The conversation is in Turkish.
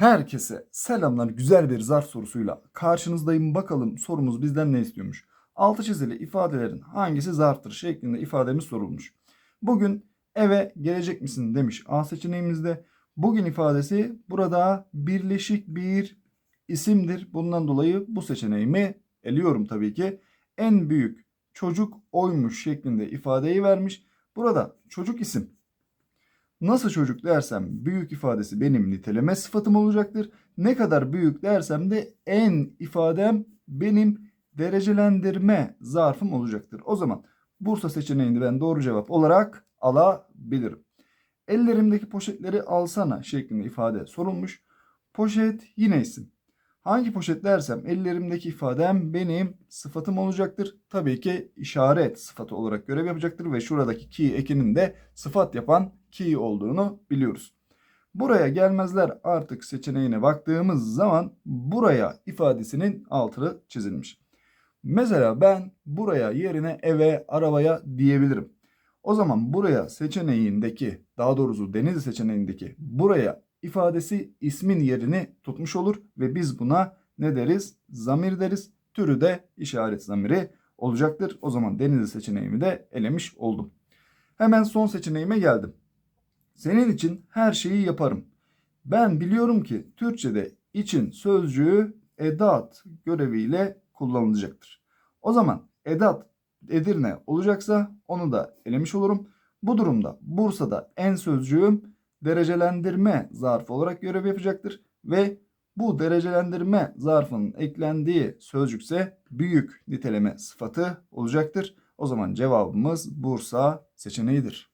Herkese selamlar. Güzel bir zarf sorusuyla karşınızdayım. Bakalım sorumuz bizden ne istiyormuş? Altı çizili ifadelerin hangisi zarftır şeklinde ifademiz sorulmuş. Bugün eve gelecek misin demiş A seçeneğimizde. Bugün ifadesi burada birleşik bir isimdir. Bundan dolayı bu seçeneğimi eliyorum tabii ki. En büyük çocuk oymuş şeklinde ifadeyi vermiş. Burada çocuk isim Nasıl çocuk dersem büyük ifadesi benim niteleme sıfatım olacaktır. Ne kadar büyük dersem de en ifadem benim derecelendirme zarfım olacaktır. O zaman Bursa seçeneğini ben doğru cevap olarak alabilirim. Ellerimdeki poşetleri alsana şeklinde ifade sorulmuş. Poşet yine isim. Hangi poşet dersem ellerimdeki ifadem benim sıfatım olacaktır. Tabii ki işaret sıfatı olarak görev yapacaktır ve şuradaki ki ekinin de sıfat yapan ki olduğunu biliyoruz. Buraya gelmezler artık seçeneğine baktığımız zaman buraya ifadesinin altı çizilmiş. Mesela ben buraya yerine eve, arabaya diyebilirim. O zaman buraya seçeneğindeki, daha doğrusu Denizli seçeneğindeki buraya ifadesi ismin yerini tutmuş olur ve biz buna ne deriz? Zamir deriz. Türü de işaret zamiri olacaktır. O zaman Denizli seçeneğimi de elemiş oldum. Hemen son seçeneğime geldim. Senin için her şeyi yaparım. Ben biliyorum ki Türkçe'de için sözcüğü edat göreviyle kullanılacaktır. O zaman edat Edirne olacaksa onu da elemiş olurum. Bu durumda Bursa'da en sözcüğüm derecelendirme zarfı olarak görev yapacaktır ve bu derecelendirme zarfının eklendiği sözcükse büyük niteleme sıfatı olacaktır. O zaman cevabımız Bursa seçeneğidir.